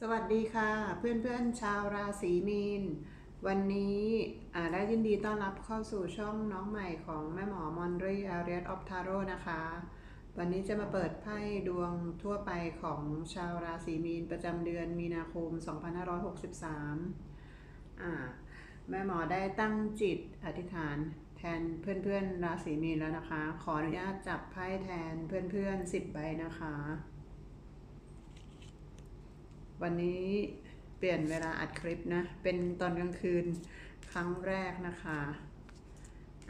สวัสดีค่ะ เพื่อนๆชาวราศีมีน วันนี้ได้ยินดีต้อนรับเข้าสู่ช่องน้องใหม่ของแม่หมอมอนรีอารียออฟทาโร่นะคะ วันนี้จะมาเปิดไพ่ดวงทั่วไปของชาวราศีมีนประจำเดือนมีนาคม 2563อ่าแม่หมอได้ตั้งจิตอธิษฐานแทนเพื่อนๆราศีมีนแล้วนะคะ ขออนุญาตจับไพ่แทนเพื่อนๆ10ใบนะคะ วันนี้เปลี่ยนเวลาอัดคลิปนะ เป็นตอนกลางคืนครั้งแรกนะคะ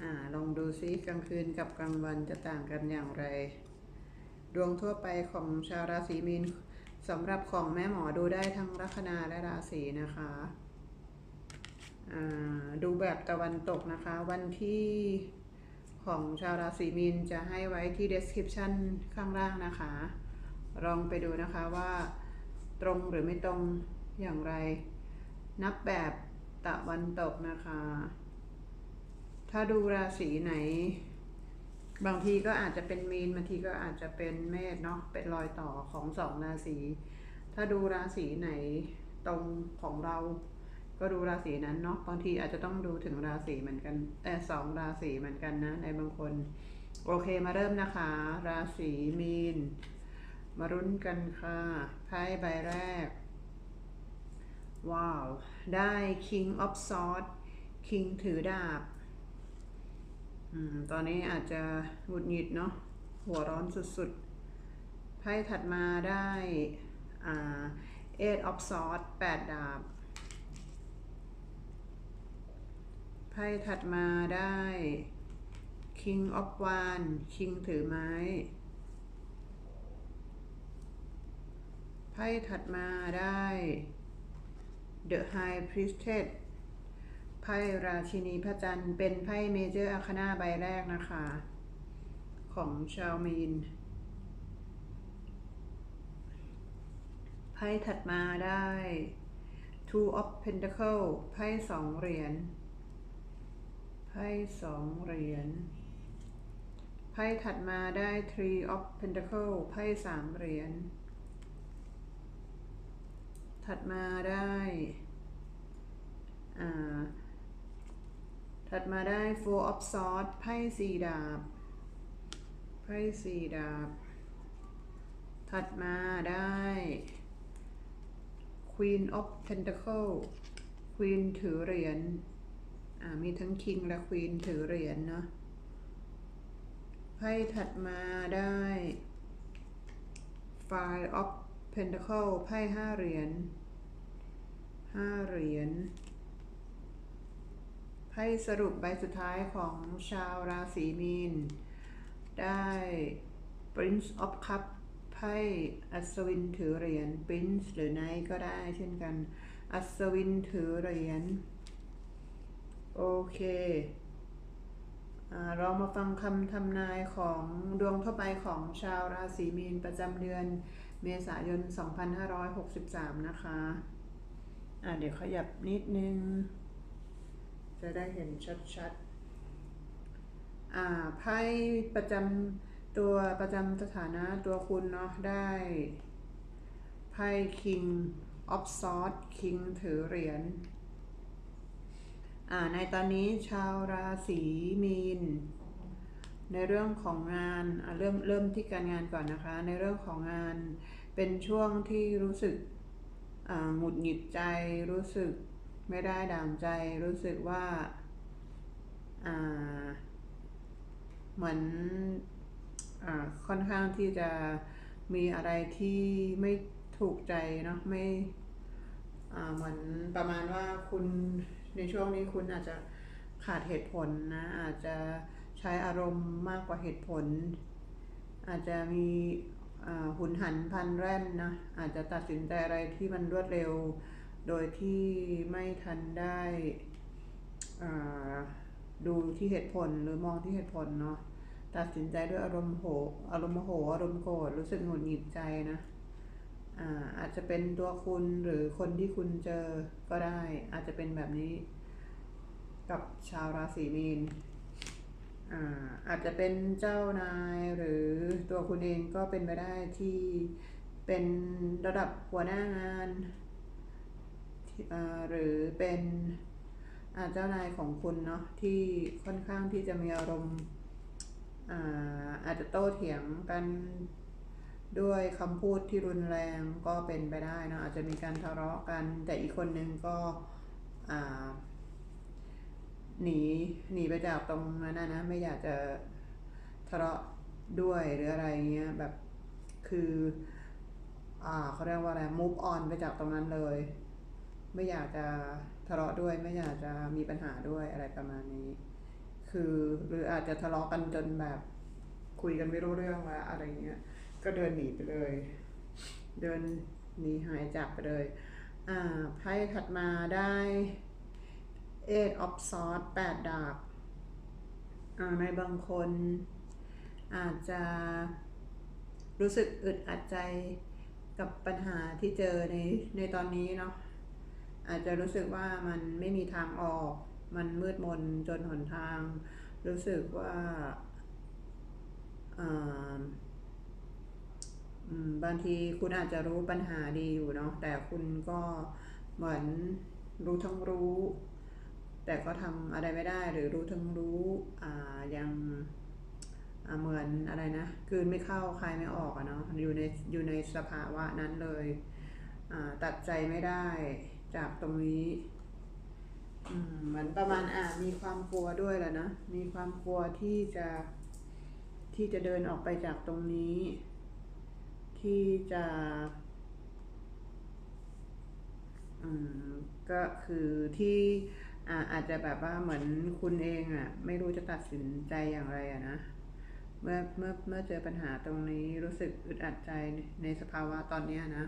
อ่า ลองดูซิกลางคืนกับกลางวันจะต่างกันอย่างไร ดวงทั่วไปของชาวราศีมีนสำหรับของแม่หมอดูได้ทั้งลัคนาและราศีนะคะ อ่า ดูแบบตะวันตกนะคะ วันที่ของชาวราศีมีนจะให้ไว้ที่ description ข้างล่างนะคะ ลองไปดูนะคะว่า ตรงหรือไม่ตรงอย่างไร นับแบบตะวันตกนะคะ ถ้าดูราศีไหน บางทีก็อาจจะเป็นมีนบางทีก็อาจจะเป็นเมษเนาะเป็นรอยต่อของสองราศีถ้าดูราศีไหนตรงของเราก็ดูราศีนั้นเนาะบางทีอาจจะต้องดูถึงราศีเหมือนกันแต่สองราศีเหมือนกันนะในบางคน โอเคมาเริ่มนะคะ ราศีมีน มารุ้นกันค่ะไพ่ใบแรก ว้าว ได้ King of Swords King ถือดาบอืมตอนนี้อาจจะหงุดหงิดเนาะหัวร้อนสุดๆไพ่ถัดมาได้อ่า Eight of Swords แปดดาบไพ่ถัดมาได้ King of Wands King ถือไม้ ไพ่ถัดมาได้ The High Priestess ไพ่ราชินีพระจันทร์เป็นไพ่เมเจอร์อาคนาใบแรกนะคะ ของชาวมีน ไพ่ถัดมาได้ Two of Pentacles ไพ่สองเหรียญ ไพ่สองเหรียญ ไพ่ถัดมาได้ Three of Pentacles ไพ่สามเหรียญ ถัดมาได้อ่าถัดมาได้ Four of Swords ไพ่สี่ดาบ ไพ่สี่ดาบ ถัดมาได้ Queen of Pentacle Queen ถือเหรียญอ่ามีทั้ง King และ Queen ถือเหรียญเนาะ ไพ่ถัดมาได้ Five of Pentacle ไพ่ห้าเหรียญห้าเหรียญไพ่สรุปใบสุดท้ายของชาวราศีมีน ได้ Prince of Cup ไพ่อัศวินถือเหรียญ Prince หรือ Knight ก็ได้เช่นกัน อัศวินถือเหรียญ โอเคอเรามาฟังคำทำนายของดวงทั่วไปของชาวราศีมีนประจำเดือน เมษายน 2563 นะคะ อ่าเดี๋ยวขยับนิดนึง จะได้เห็นชัดๆ อ่าไพ่ประจำตัวประจำสถานะตัวคุณเนาะได้ไพ่ King of Swords King ถือเหรียญอ่าในตอนนี้ชาวราศีมีน ในเรื่องของงานอ่าเริ่มเริ่มที่การงานก่อนนะคะ ในเรื่องของงาน เป็นช่วงที่รู้สึกหงุดหงิดใจรู้สึกไม่ได้ดังใจรู้สึกว่าเหมือนอค่อนข้างที่จะมีอะไรที่ไม่ถูกใจเนาะไม่เหมือนประมาณว่าคุณในช่วงนี้คุณอาจจะขาดเหตุผลนะอาจจะใช้อารมณ์มากกว่าเหตุผล อาจจะมี หุนหันพันแร่นนะอาจจะตัดสินใจอะไรที่มันรวดเร็ว โดยที่ไม่ทันได้ดูที่เหตุผลหรือมองที่เหตุผลเนาะตัดสินใจด้วยอารมณ์โหอารมณ์โมโหอารมณ์โกรธรู้สึกหงุดหงิดใจนะอาอาจจะเป็นตัวคุณหรือคนที่คุณเจอก็ได้ อาจจะเป็นแบบนี้ กับชาวราศีมีน อาจจะเป็นเจ้านายหรือตัวคุณเองก็เป็นไปได้ที่เป็นระดับหัวหน้างานหรือเป็นอาเจ้านายของคุณเนาะที่ค่อนข้างที่จะมีอารมณ์อาอาจจะโต้เถียงกันด้วยคำพูดที่รุนแรงก็เป็นไปได้นะอาจจะมีการทะเลาะกัน แต่อีกคนนึงก็อา หนีหนีไปจากตรงนั้นนะนะไม่อยากจะทะเลาะด้วยหรืออะไรเงี้ยแบบคือ อ่าเขาเรียกว่าอะไร move on ไปจากตรงนั้นเลย ไม่อยากจะทะเลาะด้วย ไม่อยากจะมีปัญหาด้วยอะไรประมาณนี้ คือหรืออาจจะทะเลาะกันจนแบบคุยกันไม่รู้เรื่องแล้วอะไรเงี้ย ก็เดินหนีไปเลย เดินหนีหายจากไปเลย อ่าไพ่ถัดมาได้ eight of swords แปดดาบอ่าในบางคนอาจจะรู้สึกอึดอัดใจกับปัญหาที่เจอในในตอนนี้เนาะอาจจะรู้สึกว่ามันไม่มีทางออก มันมืดมนจนหนทาง รู้สึกว่าอ่าอืมบางทีคุณอาจจะรู้ปัญหาดีอยู่เนาะแต่คุณก็เหมือนรู้ทั้งรู้ แต่ก็ทำอะไรไม่ได้หรือรู้ทั้งรู้อ่ายังเหมือนอะไรนะกลืนไม่เข้าคายไม่ออกอะเนาะอยู่ในอยู่ในสภาวะนั้นเลยอ่าตัดใจไม่ได้จากตรงนี้อืมเหมือนประมาณอ่ามีความกลัวด้วยแหละนะมีความกลัวที่จะที่จะเดินออกไปจากตรงนี้ ที่จะอืมก็คือที่ อาอาจจะแบบว่าเหมือนคุณเองอะ ไม่รู้จะตัดสินใจอย่างไรอะนะเมื่อเมื่อเมื่อเจอปัญหาตรงนี้รู้สึกอึดอัดใจในสภาวะตอนเนี้ยนะ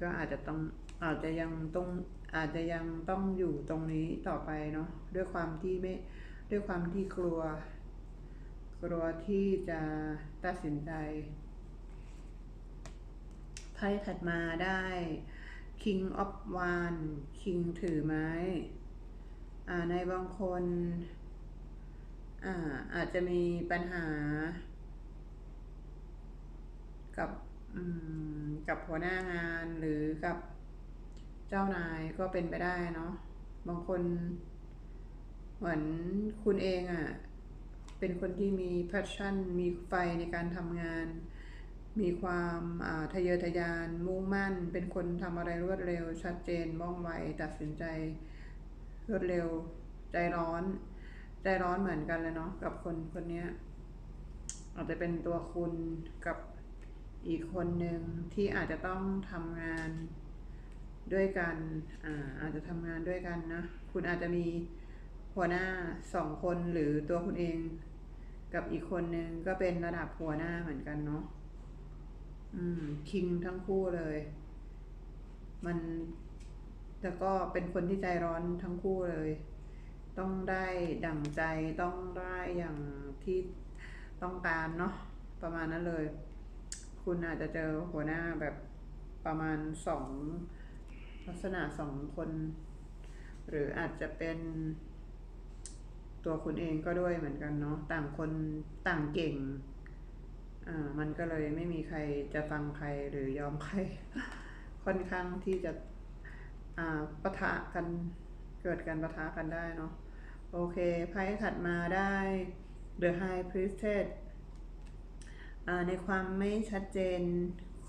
ก็อาจจะต้องอาจจะยังต้องอาจจะยังต้องอยู่ตรงนี้ต่อไปเนาะด้วยความที่ไม่ด้วยความที่กลัว กลัวที่จะตัดสินใจไพ่ถัดมาได้ King of w a n d King ถือไม้ ในบางคนอาอาจจะมีปัญหา กับกับหัวหน้างานหรือกับเจ้านายก็เป็นไปได้เนาะบางคน เหมือนคุณเองอะ่ะ เป็นคนที่มี passion มีไฟในการทำงาน มีความอ่าทะเยอทะยาน มุ่งมั่น เป็นคนทำอะไรรวดเร็ว ชัดเจนว่องไวตัดสินใจ รวดเร็ว ใจร้อน ใจร้อนเหมือนกันเลยเนาะกับคนคนนี้อาจจะเป็นตัวคุณกับอีกคนหนึ่งที่อาจจะต้องทำงานด้วยกันอ่าอาจจะทำงานด้วยกันนะ คุณอาจจะมีหัวหน้าสองคนหรือตัวคุณเอง กับอีกคนหนึ่งก็เป็นระดับหัวหน้าเหมือนกันเนาะอืมคิงทั้งคู่เลย มัน แล้วก็เป็นคนที่ใจร้อนทั้งคู่เลย ต้องได้ดั่งใจต้องได้อย่างที่ต้องการเนาะประมาณนั้นเลย คุณอาจจะเจอหัวหน้าแบบประมาณสองลักษณะสองคน หรืออาจจะเป็นตัวคุณเองก็ด้วยเหมือนกันเนาะต่างคนต่างเก่งอ่ามันก็เลยไม่มีใครจะฟังใครหรือยอมใคร ค่อนข้างที่จะ ปะทะกันเกิดการปะทะกันได้เนาะโอเคไพ่ถัดมาได้ The High Priestess ในความไม่ชัดเจน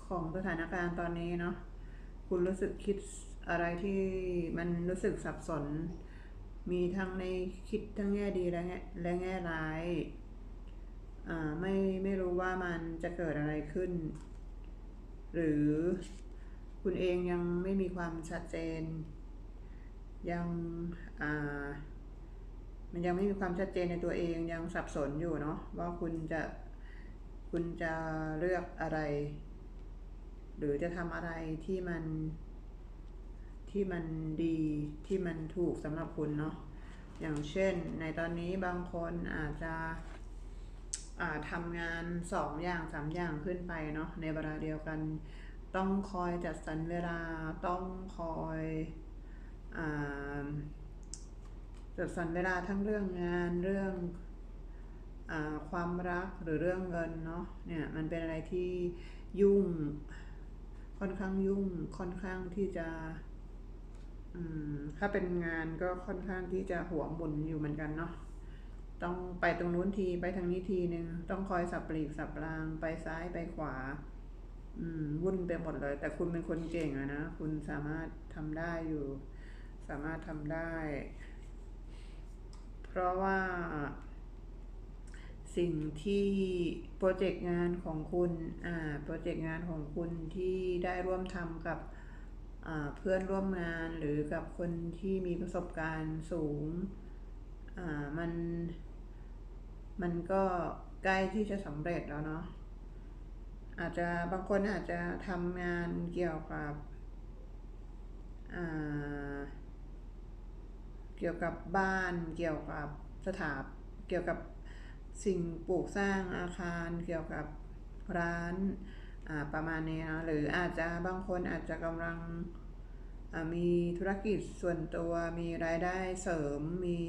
ของสถานการณ์ตอนนี้เนาะคุณรู้สึกคิดอะไรที่มันรู้สึกสับสน มีทั้งในคิดทั้งแง่ดีและแง่และแง่ร้ายไม่ไม่รู้ว่ามันจะเกิดอะไรขึ้น หรือ คุณเองยังไม่มีความชัดเจน ยังมันยังไม่มีความชัดเจนในตัวเองยังสับสนอยู่เนาะว่าคุณจะคุณจะเลือกอะไร หรือจะทำอะไรที่มันที่มันดีที่มันถูกสำหรับคุณเนาะอย่างเช่น ในตอนนี้บางคนอาจจะอ่าทำงานสองอย่างสามอย่างขึ้นไปเนาะในเวลาเดียวกัน ต้องคอยจัดสรรเวลาต้องคอยอจัดสรรเวลาทั้งเรื่องงานเรื่องอความรักหรือเรื่องเงินเนาะเนี่ยมันเป็นอะไรที่ยุ่งค่อนข้างยุ่งค่อนข้างที่จะถ้าเป็นงานก็ค่อนข้างที่จะหัวหมุนอยู่เหมือนกันเนาะต้องไปตรงนู้นทีไปทางนี้ทีหนึ่งต้องคอยสับปลีกสับรางไปซ้ายไปขวา อืมวุ่นไปหมดเลย แต่คุณเป็นคนเก่งอะนะ คุณสามารถทำได้อยู่ สามารถทำได้ เพราะว่าสิ่งที่โปรเจกต์งานของคุณ อ่า โปรเจกต์งานของคุณที่ได้ร่วมทำกับเพื่อนร่วมงานหรือกับคนที่มีประสบการณ์สูง มัน มันก็ใกล้ที่จะสำเร็จแล้วเนาะ อาจจะบางคนอาจจะทำงานเกี่ยวกับเกี่ยวกับบ้านเกี่ยวกับสถาปเกี่ยวกับสิ่งปลูกสร้างอาคารเกี่ยวกับร้านาประมาณนี้นะหรืออาจจะบางคนอาจจะกำลังมีธุรกิจส่วนตัวมีรายได้เสริมมี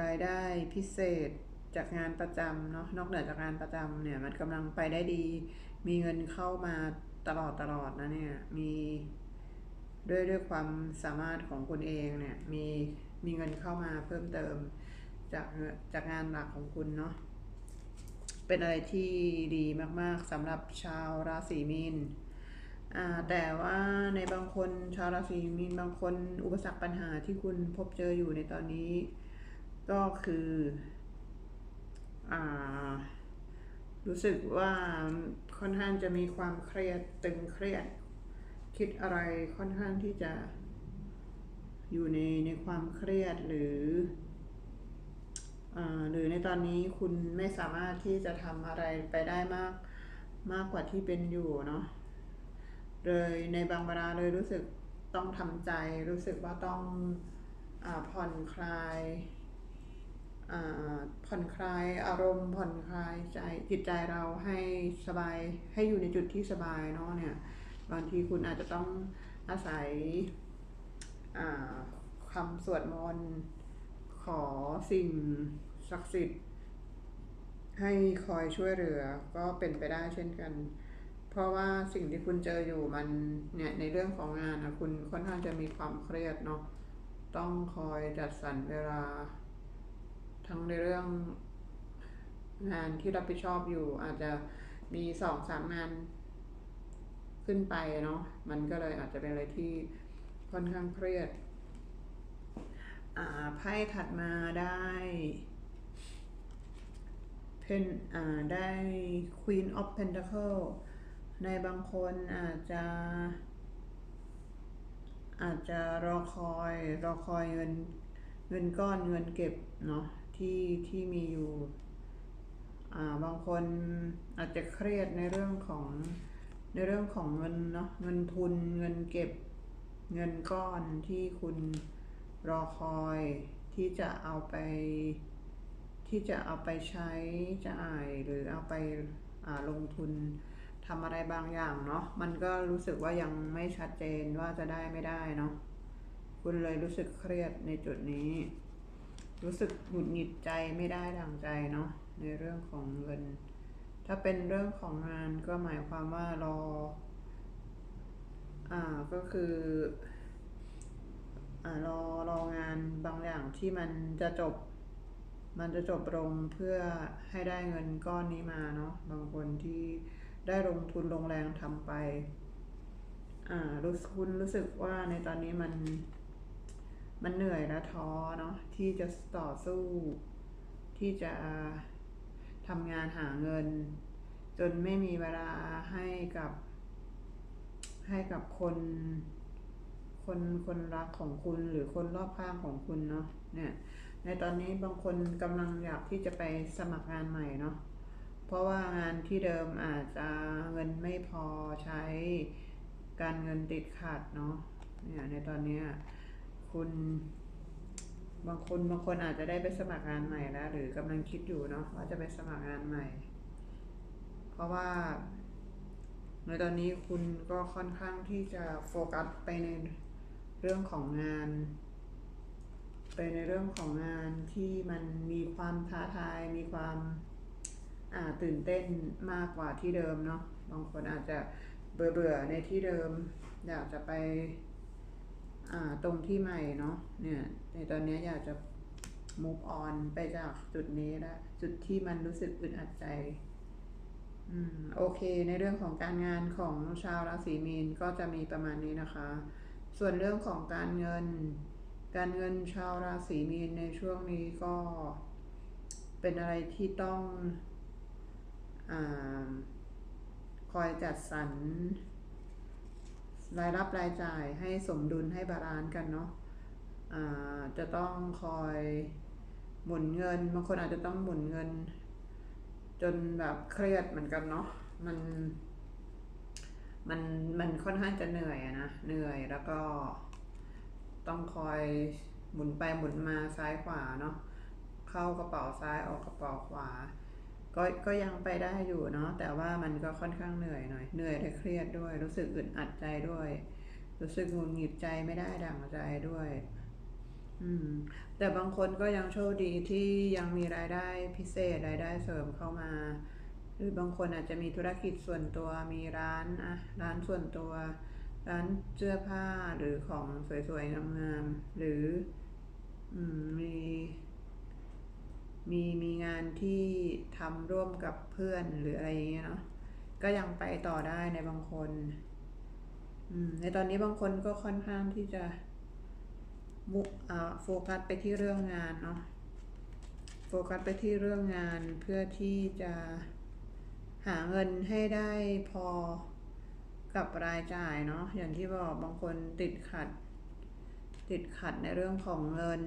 รายได้พิเศษ จากงานประจำเนาะนอกเหนือจากงานประจำเนี่ยมันกำลังไปได้ดี มีเงินเข้ามาตลอดตลอดนะเนี่ยมีด้วยด้วยความสามารถของคุณเองเนี่ยมีมีเงินเข้ามาเพิ่มเติมจากจากงานหลักของคุณเนาะเป็นอะไรที่ดีมาก ๆสำหรับชาวราศีมีนอ่าแต่ว่าในบางคนชาวราศีมีนบางคนอุปสรรคปัญหาที่คุณพบเจออยู่ในตอนนี้ ก็คือ รู้สึกว่าค่อนข้างจะมีความเครียดตึงเครียด คิดอะไรค่อนข้างที่จะอยู่ในในความเครียดหรืออ่าหรือในตอนนี้คุณไม่สามารถที่จะทำอะไรไปได้มากมากกว่าที่เป็นอยู่เนาะเลยในบางเวลาเลยรู้สึกต้องทำใจรู้สึกว่าต้องอ่าผ่อนคลาย ผ่อนคลายอารมณ์ผ่อนคลายใจจิตใจเราให้สบายให้อยู่ในจุดที่สบายเนาะเนี่ยบางทีคุณอาจจะต้องอาศัยคำสวดมนต์ขอสิ่งศักดิ์สิทธิ์ให้คอยช่วยเหลือก็เป็นไปได้เช่นกัน เพราะว่าสิ่งที่คุณเจออยู่มันเนี่ยในเรื่องของงานนะคุณค่อนข้างจะมีความเครียดเนาะต้องคอยจัดสรรเวลา ทั้งในเรื่องงานที่รับผิดชอบอยู่ อาจจะมีสองสามงานขึ้นไปเนาะมันก็เลยอาจจะเป็นอะไรที่ค่อนข้างเครียดอ่าไพ่ถัดมาได้เพนอ่าได้ Queen of Pentacle ในบางคนอาจจะ อาจจะรอคอยรอคอยเงินเงินก้อนเงินเก็บเนาะ ที่ที่มีอยู่อ่าบางคนอาจจะเครียดในเรื่องของในเรื่องของเงินเนาะเงินทุนเงินเก็บเงินก้อนที่คุณรอคอยที่จะเอาไปที่จะเอาไปใช้จ่ายหรือเอาไปอ่าลงทุนทำอะไรบางอย่างเนาะมันก็รู้สึกว่ายังไม่ชัดเจนว่าจะได้ไม่ได้เนาะคุณเลยรู้สึกเครียดในจุดนี้ รู้สึกหงุดหงิดใจไม่ได้ดังใจเนาะในเรื่องของเงิน ถ้าเป็นเรื่องของงานก็หมายความว่ารอ อ่าก็คืออ่ารอรองานบางอย่างที่มันจะจบ มันจะจบลงเพื่อให้ได้เงินก้อนนี้มาเนาะบางคนที่ได้ลงทุนลงแรงทำไป อ่ารู้คุณรู้สึกว่าในตอนนี้มัน มันเหนื่อยและท้อเนาะที่จะต่อสู้ ที่จะทำงานหาเงิน จนไม่มีเวลาให้กับ ให้กับคน คนคนรักของคุณหรือคนรอบข้างของคุณเนาะเนี่ยในตอนนี้บางคนกำลังอยากที่จะไปสมัครงานใหม่เนาะเพราะว่างานที่เดิมอาจจะเงินไม่พอใช้การเงินติดขัดเนาะเนี่ยในตอนนี้ คุณ บางคนบางคนอาจจะได้ไปสมัครงานใหม่แล้วหรือกำลังคิดอยู่เนาะว่าจะไปสมัครงานใหม่ เพราะว่าในตอนนี้คุณก็ค่อนข้างที่จะโฟกัสไปในเรื่องของงาน ไปในเรื่องของงานที่มันมีความท้าทาย มีความอ่าตื่นเต้นมากกว่าที่เดิมเนาะบางคนอาจจะเบื่อเบื่อในที่เดิม อยากจะไป ตรงที่ใหม่เนาะเนี่ยในตอนนี้อยากจะ move on ไปจากจุดนี้ละจุดที่มันรู้สึกอึดอัดใจอืมโอเค ในเรื่องของการงานของชาวราศีมีนก็จะมีประมาณนี้นะคะ ส่วนเรื่องของการเงิน การเงินชาวราศีมีนในช่วงนี้ก็ เป็นอะไรที่ต้องอคอยจัดสรร รายรับรายจ่ายให้สมดุลให้บาลานซ์กันเนาะอ่าจะต้องคอยหมุนเงินบางคนอาจจะต้องหมุนเงิน จนแบบเครียดเหมือนกันเนาะมันมันมันค่อนข้างจะเหนื่อยอะนะเหนื่อยแล้วก็ต้องคอยหมุนไปหมุนมาซ้ายขวาเนาะเข้ากระเป๋าซ้ายออกกระเป๋าขวา ก็ก็ยังไปได้อยู่เนาะแต่ว่ามันก็ค่อนข้างเหนื่อยหน่อยเหนื่อยและเครียดด้วย รู้สึกอึดอัดใจด้วย รู้สึกงุดหงิดใจไม่ได้ดั่งใจด้วย อืม แต่บางคนก็ยังโชคดีที่ยังมีรายได้พิเศษรายได้เสริมเข้ามา หรือบางคนอาจจะมีธุรกิจส่วนตัวมีร้านอะร้านส่วนตัว ร้านเสื้อผ้าหรือของสวยๆงามๆหรือ อืมมี มีมีงานที่ทำร่วมกับเพื่อนหรืออะไรอย่างเงี้ยเนาะก็ยังไปต่อได้ในบางคนในตอนนี้บางคนก็ค่อนข้างที่จะมุอ่าโฟกัสไปที่เรื่องงานเนาะโฟกัสไปที่เรื่องงานเพื่อที่จะหาเงินให้ได้พอกับรายจ่ายเนาะอย่างที่บอกบางคนติดขัด ติดขัดในเรื่องของเงิน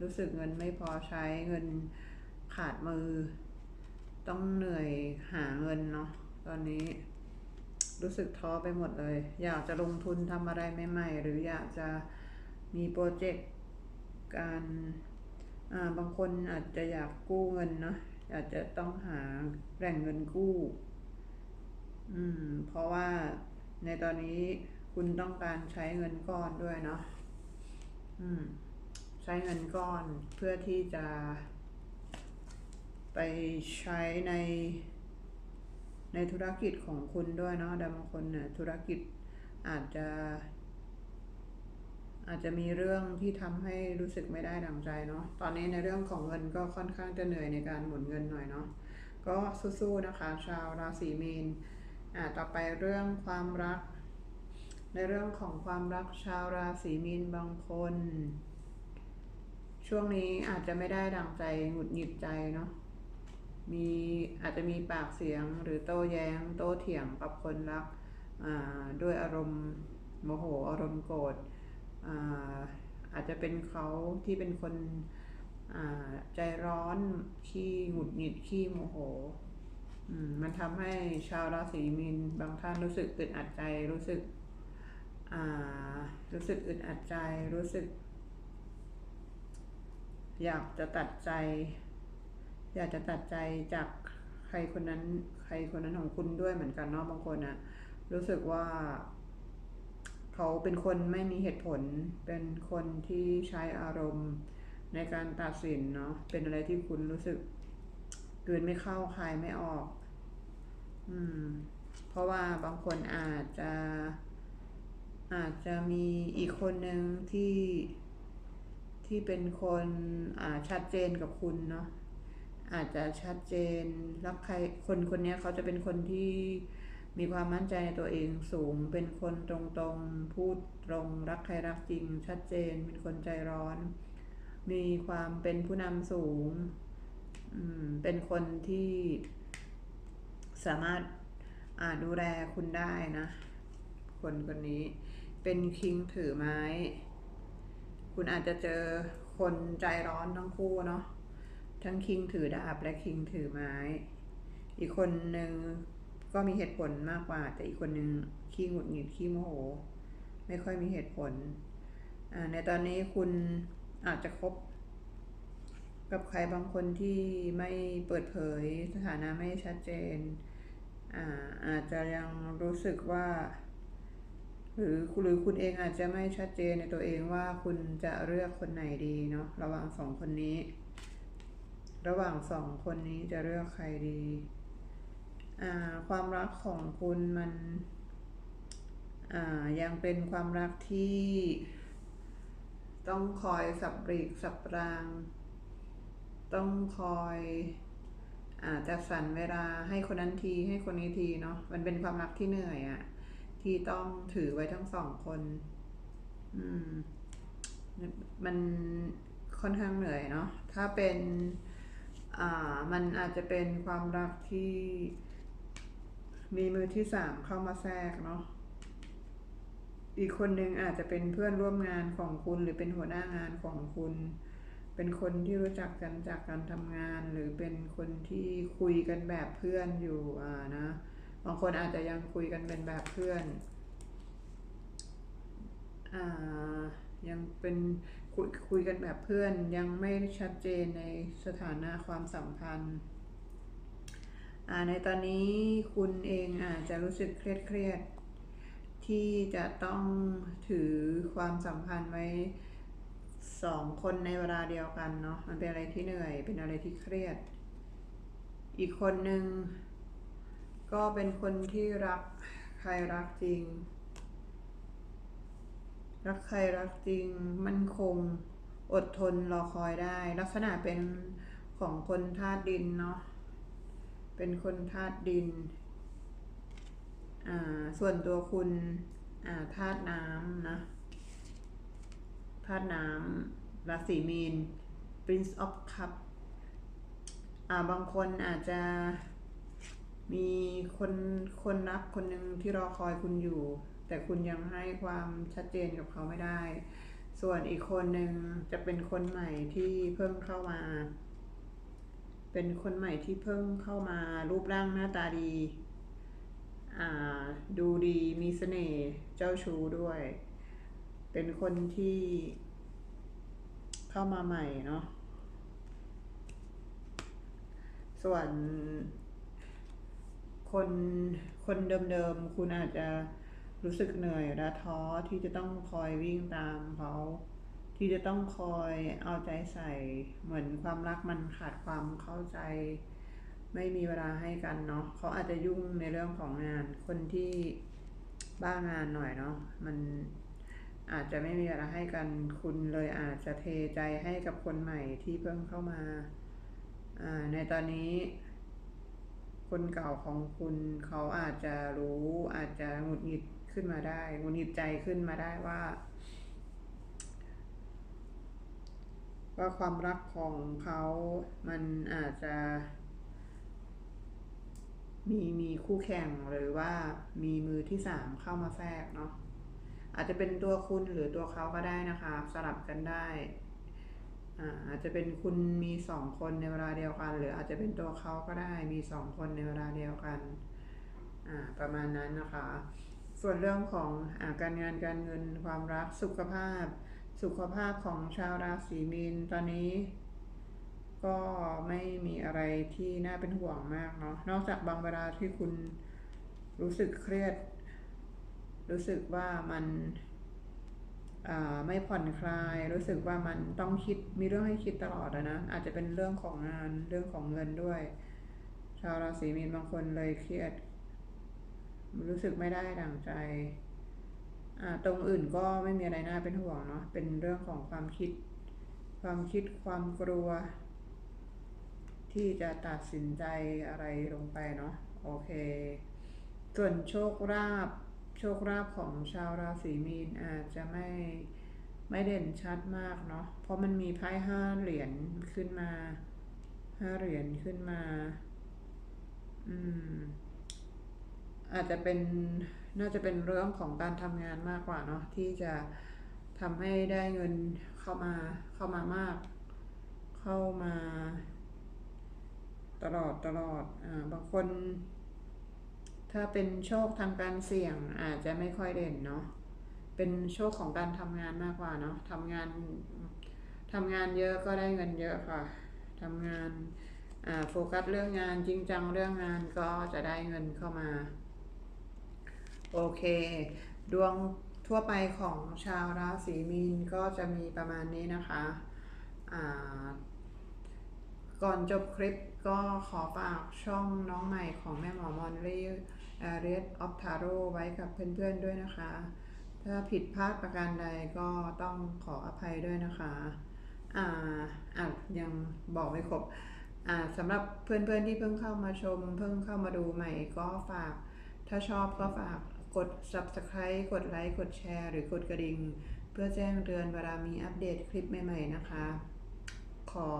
รู้สึกเงินไม่พอใช้เงินขาดมือ ต้องเหนื่อยหาเงินเนาะตอนนี้ รู้สึกท้อไปหมดเลย อยากจะลงทุนทำอะไรใหม่ๆ หรืออยากจะมีโปรเจกต์การบางคนอาจจะอยากกู้เงินเนาะอาจจะต้องหาแหล่งเงินกู้ อืม เพราะว่าในตอนนี้คุณต้องการใช้เงินก้อนด้วยเนาะอืม ช้เงินก้อนเพื่อที่จะ ไปใช้ใน ในธุรกิจของคุณด้วยเนาะแต่บางคนเนี่ยธุรกิจอาจจะ อาจจะมีเรื่องที่ทำให้รู้สึกไม่ได้ดังใจเนาะตอนนี้ในเรื่องของเงินก็ค่อนข้างจะเหนื่อยในการหมุนเงินหน่อยเนาะก็สู้ๆนะคะ ชาวราศีมีนอ่าต่อไปเรื่องความรัก ในเรื่องของความรักชาวราศีมีนบางคน ช่วงนี้อาจจะไม่ได้ดังใจหงุดหงิดใจเนาะมีอาจจะมีปากเสียงหรือโต้แย้ง โต้เถียงกับคนรักด้วยอารมณ์โมโหอารมณ์โกรธอาอาจจะเป็นเขาที่เป็นคนใจร้อนขี้หงุดหงิดขี้โมโหมันทำให้ชาวราศีมีนบางท่านรู้สึกอึดอัดใจรู้สึกรู้สึกอึดอัดใจรู้สึก อยากจะตัดใจ อยากจะตัดใจจากใครคนนั้น ใครคนนั้นของคุณด้วยเหมือนกันเนาะบางคนอะรู้สึกว่า เขาเป็นคนไม่มีเหตุผล เป็นคนที่ใช้อารมณ์ในการตัดสินเนาะเป็นอะไรที่คุณรู้สึกกลืนไม่เข้าคายไม่ออก อืม เพราะว่าบางคนอาจจะอาจจะมีอีกคนหนึ่งที่ ที่เป็นคนอ่าชัดเจนกับคุณเนาะอาจจะชัดเจนรักใครคนคนนี้เขาจะเป็นคนที่มีความมั่นใจในตัวเองสูง เป็นคนตรงๆ พูดตรงรักใครรักจริง ชัดเจนเป็นคนใจร้อน มีความเป็นผู้นำสูง เป็นคนที่สามารถอ่าดูแลคุณได้นะ คนคนนี้เป็นคิงถือไม้ คุณอาจจะเจอคนใจร้อนทั้งคู่เนาะทั้งคิงถือดาบและคิงถือไม้ อีกคนหนึ่งก็มีเหตุผลมากกว่า แต่อีกคนหนึ่งขี้หงุดหงิดขี้โมโห ไม่ค่อยมีเหตุผลในตอนนี้คุณอาจจะคบกับใครบางคนที่ไม่เปิดเผยสถานะไม่ชัดเจนอาอาจจะยังรู้สึกว่า หรือหรือคุณเองอาจจะไม่ชัดเจนในตัวเองว่าคุณจะเลือกคนไหนดีเนาะระหว่างสองคนนี้ ระหว่างสองคนนี้จะเลือกใครดีอ่าความรักของคุณมันอ่ายังเป็นความรักที่ต้องคอยสับปรีกสับราง ต้องคอยอาจัดสรรเวลาให้คนนั้นทีให้คนนี้ทีเนาะมันเป็นความรักที่เหนื่อยอะ ที่ต้องถือไว้ทั้งสองคน อืม มันค่อนข้างเหนื่อยเนาะ ถ้าเป็น อ่า มันอาจจะเป็นความรักที่มีมือที่สามเข้ามาแทรกเนาะ อีกคนหนึ่งอาจจะเป็นเพื่อนร่วมงานของคุณหรือเป็นหัวหน้างานของคุณ เป็นคนที่รู้จักกันจากการทำงาน หรือเป็นคนที่คุยกันแบบเพื่อนอยู่อ่านะางคนอาจจะยังคุยกันเป็นแบบเพื่อนอ่ายังเป็นคุยคุยกันแบบเพื่อนยังไม่ชัดเจนในสถานะความสัมพันธ์ในตอนนี้คุณเองอาจจะรู้สึกเครียดเครียดๆที่จะต้องถือความสัมพันธ์ไว้สองคนในเวลาเดียวกันเนาะมันเป็นอะไรที่เหนื่อย เป็นอะไรที่เครียด อีกคนหนึ่ง ก็เป็นคนที่รักใครรักจริง รักใครรักจริง มั่นคง อดทนรอคอยได้ ลักษณะเป็นของคนธาตุดินเนาะ เป็นคนธาตุดิน อ่า ส่วนตัวคุณ อ่า ธาตุน้ำนะ ธาตุน้ำราศีมีน Prince of Cup อ่า บางคนอาจจะ มีคนคนรักคนหนึ่งที่รอคอยคุณอยู่ แต่คุณยังให้ความชัดเจนกับเขาไม่ได้ ส่วนอีกคนหนึ่งจะเป็นคนใหม่ที่เพิ่งเข้ามา เป็นคนใหม่ที่เพิ่งเข้ามารูปร่างหน้าตาดีอ่าดูดีมีเสน่ห์เจ้าชู้ด้วย เป็นคนที่เข้ามาใหม่เนาะส่วน คนคนเดิมๆ คุณอาจจะรู้สึกเหนื่อยและท้อที่จะต้องคอยวิ่งตามเขาที่จะต้องคอยเอาใจใส่เหมือนความรักมันขาดความเข้าใจ ไม่มีเวลาให้กันเนาะเขาอาจจะยุ่งในเรื่องของงานคนที่บ้างานหน่อยเนาะมันอาจจะไม่มีเวลาให้กันคุณเลยอาจจะเทใจให้กับคนใหม่ที่เพิ่งเข้ามาอ่าในตอนนี้ คนเก่าของคุณเขาอาจจะรู้อาจจะหงุดหงิดขึ้นมาได้หงุดหงิดใจขึ้นมาได้ว่า ว่าความรักของเขามันอาจจะมีมีคู่แข่งหรือว่ามีมือที่สามเข้ามาแทรกเนาะอาจจะเป็นตัวคุณหรือตัวเขาก็ได้นะคะ สลับกันได้ อาจจะเป็นคุณมีสองคนในเวลาเดียวกัน หรืออาจจะเป็นตัวเขาก็ได้มีสองคนในเวลาเดียวกันประมาณนั้นนะคะ ส่วนเรื่องของอาการงานการเงินความรักสุขภาพ สุขภาพของชาวราศีมีนตอนนี้ ก็ไม่มีอะไรที่น่าเป็นห่วงมากเนาะนอกจากบางเวลาที่คุณรู้สึกเครียด รู้สึกว่ามัน ไม่ผ่อนคลาย รู้สึกว่ามันต้องคิดมีเรื่องให้คิดตลอดอะนะ อาจจะเป็นเรื่องของงานเรื่องของเงินด้วย ชาวราศีมีนบางคนเลยเครียด รู้สึกไม่ได้ดั่งใจตรงอื่นก็ไม่มีอะไรน่าเป็นห่วงเนาะเป็นเรื่องของความคิด ความคิดความกลัว ที่จะตัดสินใจอะไรลงไปเนาะโอเค ส่วนโชคลาภ โชคลาภของชาวราศีมีนอาจจะไม่ไม่เด่นชัดมากเนาะ เพราะมันมีไพ่ห้าเหรียญขึ้นมาห้าเหรียญขึ้นมา อืม อาจจะเป็นน่าจะเป็นเรื่องของการทำงานมากกว่าเนาะที่จะทำให้ได้เงินเข้ามาเข้ามามาก เข้ามา ตลอดตลอด อ่า บางคน ถ้าเป็นโชคทางการเสี่ยงอาจจะไม่ค่อยเด่นเนาะ เป็นโชคของการทำงานมากกว่าเนาะทำงานทำงานเยอะก็ได้เงินเยอะค่ะทำงานอ่าโฟกัสเรื่องงานจริงจังเรื่องงานก็จะได้เงินเข้ามา โอเค ดวงทั่วไปของชาวราศีมีนก็จะมีประมาณนี้นะคะอ่า ก่อนจบคลิปก็ขอฝากช่องน้องใหม่ของแม่หมอมอนลี่ a r i e s of Tarot ไว้กับเพื่อนๆด้วยนะคะ ถ้าผิดพลาดประการใดก็ต้องขออภัยด้วยนะคะ อ่าอะยังบอกไม่ครบ อ่าสำหรับเพื่อนๆที่เพิ่งเข้ามาชม เพิ่งเข้ามาดูใหม่ก็ฝาก ถ้าชอบก็ฝากกด subscribe กดไลค์ กดแชร์ หรือกดกระดิ่ง เพื่อแจ้งเตือนเวลามีอัปเดตคลิปใหม่ ๆ นะคะ ขอ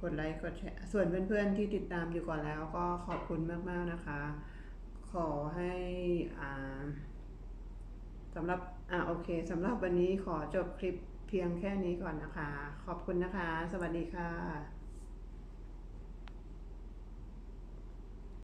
กดไลค์กดแชร์ส่วนเพื่อนๆที่ติดตามอยู่ก่อนแล้วก็ขอบคุณมากๆนะคะ ขอให้อ่าสำหรับอ่าโอเคสำหรับวันนี้ขอจบคลิปเพียงแค่นี้ก่อนนะคะ ขอบคุณนะคะ สวัสดีค่ะ